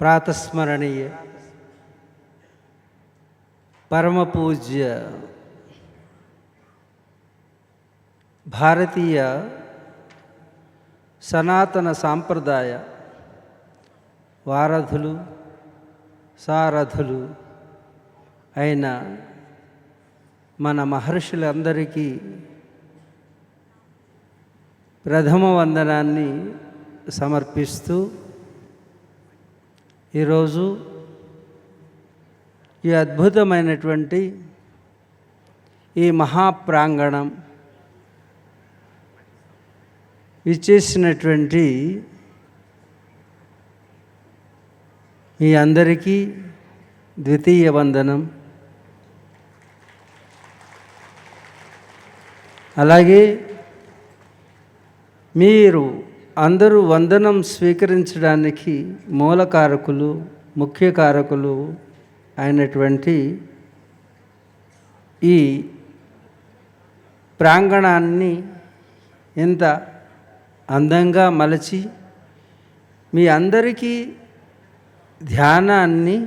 ప్రాతస్మరణీయ పరమ పూజ్య భారతీయ సనాతన సాంప్రదాయ వారధులు సారథులు అయిన మన మహర్షులందరికీ ప్రథమ వందనాన్ని సమర్పిస్తూ ఈరోజు ఈ అద్భుతమైనటువంటి ఈ మహాప్రాంగణం ఇచ్చేసినటువంటి మీ అందరికీ ద్వితీయ వందనం. అలాగే మీరు అందరూ వందనం స్వీకరించడానికి మూలకారకులు ముఖ్య కారకులు అయినటువంటి ఈ ప్రాంగణాన్ని ఇంత అందంగా మలచి మీ అందరికీ ధ్యానాన్ని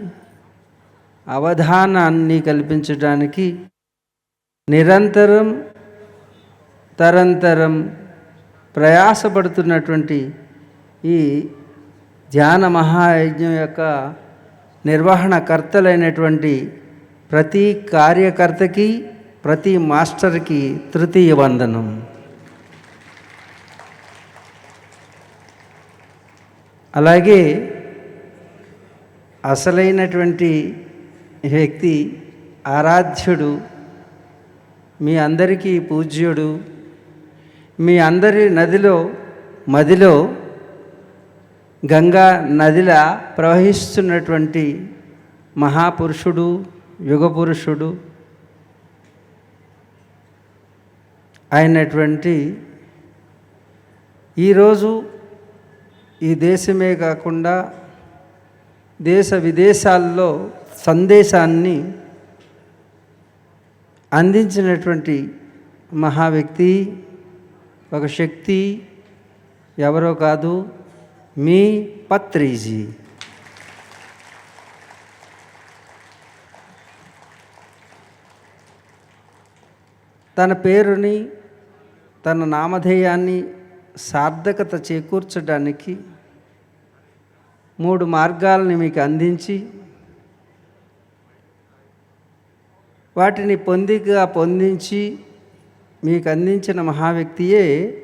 అవధానాన్ని కల్పించడానికి నిరంతరం తరంతరం ప్రయాసపడుతున్నటువంటి ఈ ధ్యాన మహాయజ్ఞం యొక్క నిర్వహణకర్తలైనటువంటి ప్రతి కార్యకర్తకి ప్రతి మాస్టర్కి తృతీయ వందనం. అలాగే అసలైనటువంటి వ్యక్తి ఆరాధ్యుడు మీ అందరికీ పూజ్యుడు మీ అందరి నదిలో మదిలో గంగా నదిలా ప్రవహిస్తున్నటువంటి మహాపురుషుడు యుగపురుషుడు అయినటువంటి ఈరోజు ఈ దేశమే కాకుండా దేశ విదేశాల్లో సందేశాన్ని అందించినటువంటి మహా వ్యక్తి ఒక శక్తి ఎవరో కాదు మీ పత్రిజీ. తన పేరుని తన నామధేయాన్ని సార్థకత చేకూర్చడానికి మూడు మార్గాలని మీకు అందించి వాటిని పొందిగా పొందించి మీకు అందించిన మహావ్యక్తియే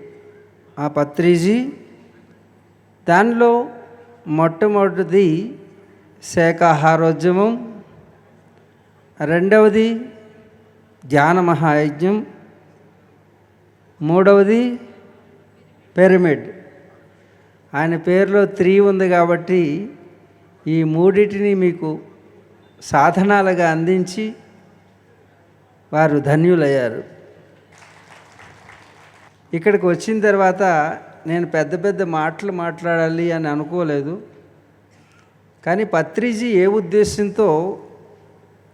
ఆ పత్రిజీ. దానిలో మొట్టమొదటిది శాకాహారోద్యమం రెండవది ధ్యాన మహాయజ్ఞం. మూడవది పిరమిడ్. ఆయన పేరులో త్రీ ఉంది కాబట్టి ఈ మూడిటిని మీకు సాధనాలుగా అందించి వారు ధన్యులయ్యారు. ఇక్కడికి వచ్చిన తర్వాత నేను పెద్ద పెద్ద మాటలు మాట్లాడాలి అని అనుకోలేదు. కానీ పత్రిజీ ఏ ఉద్దేశంతో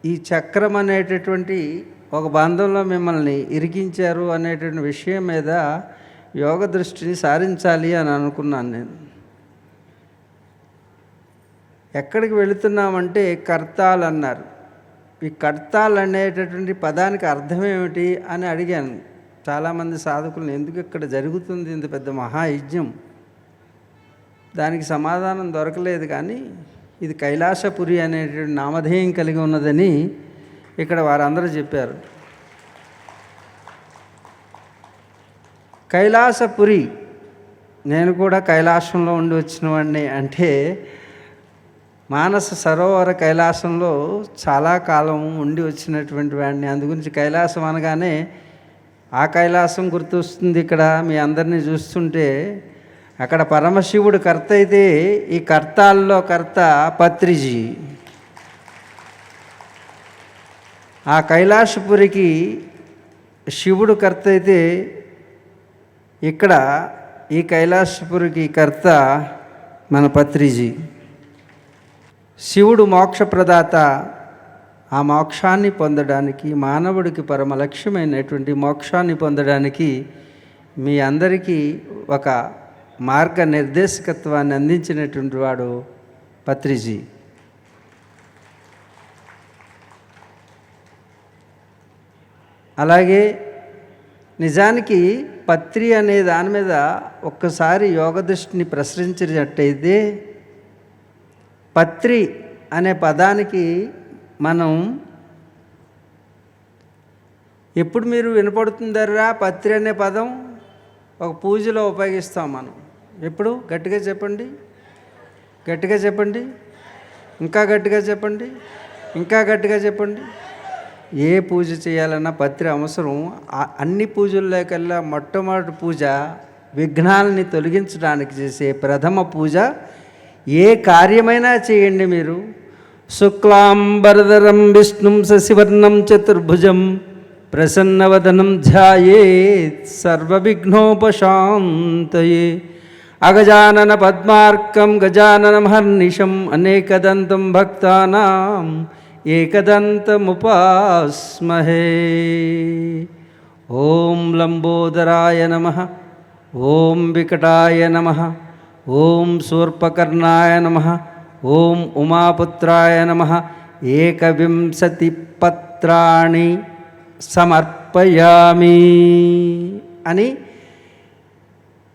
ఈ చక్రం అనేటటువంటి ఒక బంధంలో మిమ్మల్ని ఇరికించారు అనేటువంటి విషయం మీద యోగ దృష్టిని సారించాలి అని అనుకున్నాను నేను. ఎక్కడికి వెళుతున్నామంటే కర్తాలు అన్నారు. ఈ కర్తాలు అనేటటువంటి పదానికి అర్థం ఏమిటి అని అడిగాను. చాలామంది సాధకులను ఎందుకు ఇక్కడ జరుగుతుంది ఇంత పెద్ద మహాయజ్ఞం దానికి సమాధానం దొరకలేదు కానీ ఇది కైలాసపురి అనేటువంటి నామధేయం కలిగి ఉన్నదని ఇక్కడ వారందరూ చెప్పారు. కైలాసపురి నేను కూడా కైలాసంలో ఉండి వచ్చిన వాడిని అంటే మానస సరోవర కైలాసంలో చాలా కాలం ఉండి వచ్చినటువంటి వాడిని. అందుగురించి కైలాసం అనగానే ఆ కైలాసం గుర్తొస్తుంది ఇక్కడ మీ అందరినీ చూస్తుంటే. అక్కడ పరమశివుడు కర్త అయితే ఈ కర్తాల్లో కర్త పత్రిజీ. ఆ కైలాసపురికి శివుడు కర్త అయితే ఇక్కడ ఈ కైలాసపురికి కర్త మన పత్రిజీ. శివుడు మోక్షప్రదాత. ఆ మోక్షాన్ని పొందడానికి మానవుడికి పరమ లక్ష్యమైనటువంటి మోక్షాన్ని పొందడానికి మీ అందరికీ ఒక మార్గ నిర్దేశకత్వాన్ని అందించినటువంటి వాడు పత్రిజీ. అలాగే నిజానికి పత్రి అనే దాని మీద ఒక్కసారి యోగ దృష్టిని ప్రసరించినట్టయితే పత్రి అనే పదానికి మనం ఎప్పుడు మీరు వినపడుతుందర్రా పత్రి అనే పదం? ఒక పూజలో ఉపయోగిస్తాం మనం. ఎప్పుడు? గట్టిగా చెప్పండి. గట్టిగా చెప్పండి. ఇంకా గట్టిగా చెప్పండి. ఇంకా గట్టిగా చెప్పండి. ఏ పూజ చేయాలన్నా పత్రి అవసరం. అన్ని పూజల్లోకెల్లా మొట్టమొదటి పూజ విఘ్నాలని తొలగించడానికి చేసే ప్రథమ పూజ ఏ కార్యమైనా చేయండి మీరు. శుక్లాంబరదరం విష్ణుం శశివర్ణం చతుర్భుజం ప్రసన్నవదనం ధ్యాయేత్ సర్వవిఘ్నోపశాంతయే. అగజానన పద్మార్కం గజాననమహర్నిషం అనేకదంతం భక్తానాం ఏకదంతముపాస్మహే. ఓం లంబోదరాయ నమ ఓం వికటాయ నమ ఓం శూర్పకర్ణాయ నమ ఓం ఉమాపుత్రాయ నమ. ఏకవింశతి పత్రాణి సమర్పయామి అని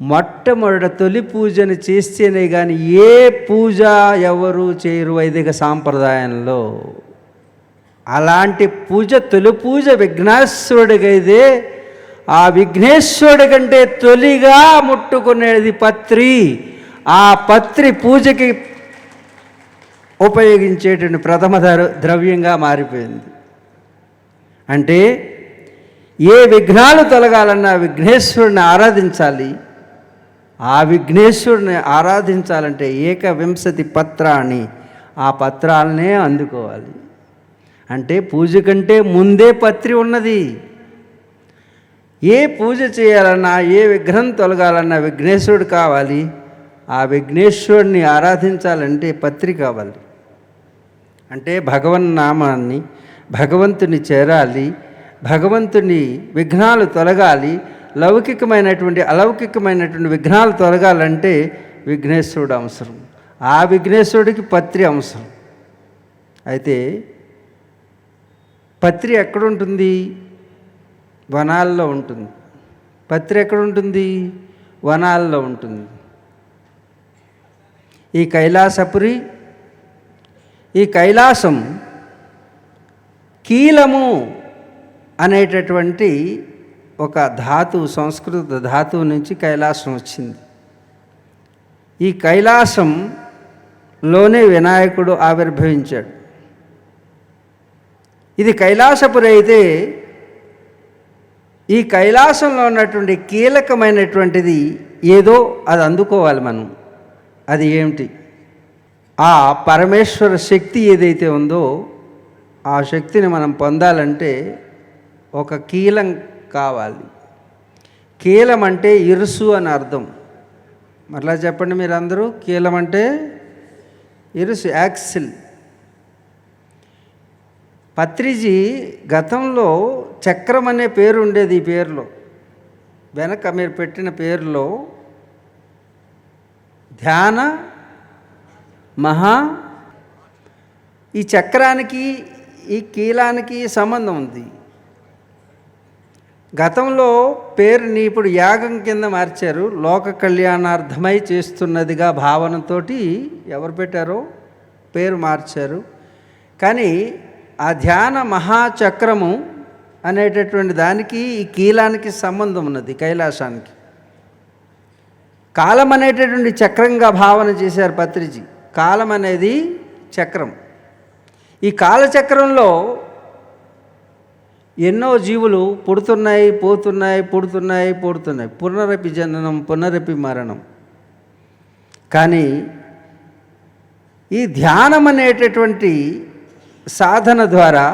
మొట్టమొదట తొలి పూజను చేస్తేనే కానీ ఏ పూజ ఎవరు చేయరు వైదిక సాంప్రదాయంలో. అలాంటి పూజ తొలి పూజ విఘ్నేశ్వరుడికైతే ఆ విఘ్నేశ్వరుడి కంటే తొలిగా ముట్టుకునేది పత్రి. ఆ పత్రి పూజకి ఉపయోగించేటువంటి ప్రథమ ద్రవ్యంగా మారిపోయింది. అంటే ఏ విఘ్నాలు తొలగాలన్నా విఘ్నేశ్వరుని ఆరాధించాలి. ఆ విఘ్నేశ్వరుని ఆరాధించాలంటే ఏకవింశతి పత్రాన్ని ఆ పత్రాలనే అందుకోవాలి. అంటే పూజ కంటే ముందే పత్రి ఉన్నది. ఏ పూజ చేయాలన్నా ఏ విగ్రహం తొలగాలన్నా విఘ్నేశ్వరుడు కావాలి. ఆ విఘ్నేశ్వరుని ఆరాధించాలంటే పత్రి కావాలి. అంటే భగవన్ నామాన్ని భగవంతుని చేరాలి భగవంతుని విఘ్నాలు తొలగాలి లౌకికమైనటువంటి అలౌకికమైనటువంటి విఘ్నాలు తొలగాలంటే విఘ్నేశ్వరుడు అవసరం. ఆ విఘ్నేశ్వరుడికి పత్రి అవసరం. అయితే పత్రి ఎక్కడుంటుంది? వనాల్లో ఉంటుంది. పత్రి ఎక్కడుంటుంది? వనాల్లో ఉంటుంది. ఈ కైలాసపురి ఈ కైలాసం కీలము అనేటటువంటి ఒక ధాతువు సంస్కృత ధాతువు నుంచి కైలాసం వచ్చింది. ఈ కైలాసంలోనే వినాయకుడు ఆవిర్భవించాడు. ఇది కైలాసపురి అయితే ఈ కైలాసంలో ఉన్నటువంటి కీలకమైనటువంటిది ఏదో అది అందుకోవాలి మనం. అది ఏమిటి? ఆ పరమేశ్వర శక్తి ఏదైతే ఉందో ఆ శక్తిని మనం పొందాలంటే ఒక కీలం కావాలి. కీలం అంటే ఇరుసు అని అర్థం. మరలా చెప్పండి మీరు అందరూ కీలం అంటే ఇరుసు యాక్సిల్. పత్రిజీ గతంలో చక్రం అనే పేరు ఉండేది ఈ పేరులో. వెనక మీరు పెట్టిన పేరులో ధ్యాన మహా ఈ చక్రానికి ఈ కీలానికి సంబంధం ఉంది. గతంలో పేరుని ఇప్పుడు యాగం కింద మార్చారు. లోక కళ్యాణార్థమై చేస్తున్నదిగా భావనతో ఎవరు పెట్టారో పేరు మార్చారు. కానీ ఆ ధ్యాన మహాచక్రము అనేటటువంటి దానికి ఈ కీలానికి సంబంధం ఉన్నది కైలాసానికి. కాలం అనేటటువంటి చక్రంగా భావన చేశారు పత్రిజీ. కాలం అనేది చక్రం. ఈ కాలచక్రంలో ఎన్నో జీవులు పుడుతున్నాయి పోతున్నాయి పుడుతున్నాయి పుడుతున్నాయి. పునరపి జననం పునరపి మరణం. కానీ ఈ ధ్యానం అనేటటువంటి సాధన ద్వారా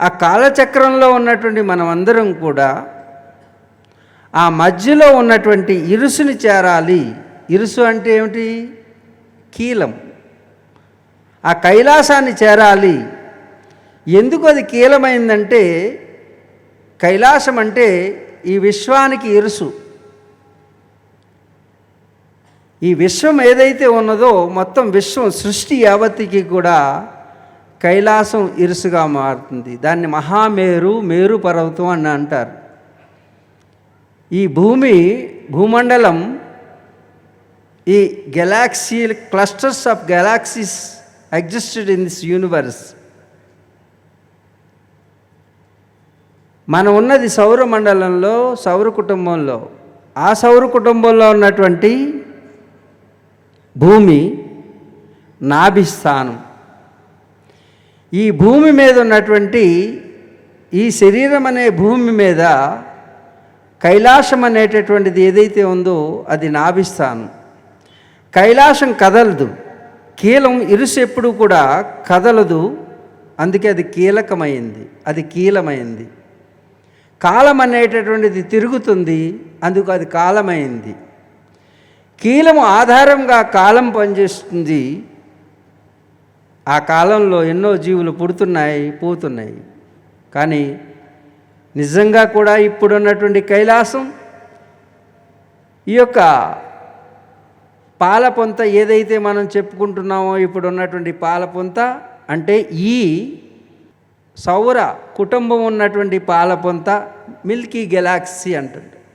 ఆ కాలచక్రంలో ఉన్నటువంటి మనమందరం కూడా ఆ మధ్యలో ఉన్నటువంటి ఇరుసుని చేరాలి. ఇరుసు అంటే ఏమిటి? కీలం. ఆ కైలాసాన్ని చేరాలి. ఎందుకు అది కీలమైందంటే కైలాసం అంటే ఈ విశ్వానికి ఇరుసు. ఈ విశ్వం ఏదైతే ఉన్నదో మొత్తం విశ్వం సృష్టి యావత్తికి కూడా కైలాసం ఇరుసుగా మారుతుంది. దాన్ని మహామేరు మేరు పర్వతం అని అంటారు. ఈ భూమి భూమండలం ఈ galaxy clusters of galaxies existed in this universe మనం ఉన్నది సౌర మండలంలో సౌర కుటుంబంలో. ఆ సౌర కుటుంబంలో ఉన్నటువంటి భూమి నాభిస్థానం. ఈ భూమి మీద ఉన్నటువంటి ఈ శరీరం అనే భూమి మీద కైలాసం అనేటటువంటిది ఏదైతే ఉందో అది నాభిస్థానం. కైలాసం కదలదు. కీలం ఇరుసెప్పుడు కూడా కదలదు. అందుకే అది కీలకమైంది. అది కీలమైంది. కాలం అనేటటువంటిది తిరుగుతుంది. అందుకు అది కాలమైంది. కీలము ఆధారంగా కాలం పనిచేస్తుంది. ఆ కాలంలో ఎన్నో జీవులు పుడుతున్నాయి పోతున్నాయి. కానీ నిజంగా కూడా ఇప్పుడున్నటువంటి కైలాసం ఈ యొక్క పాలపొంత ఏదైతే మనం చెప్పుకుంటున్నామో ఇప్పుడు ఉన్నటువంటి పాలపొంత అంటే ఈ సౌర కుటుంబం ఉన్నటువంటి పాలపొంత మిల్కీ గెలాక్సీ అంటుంది.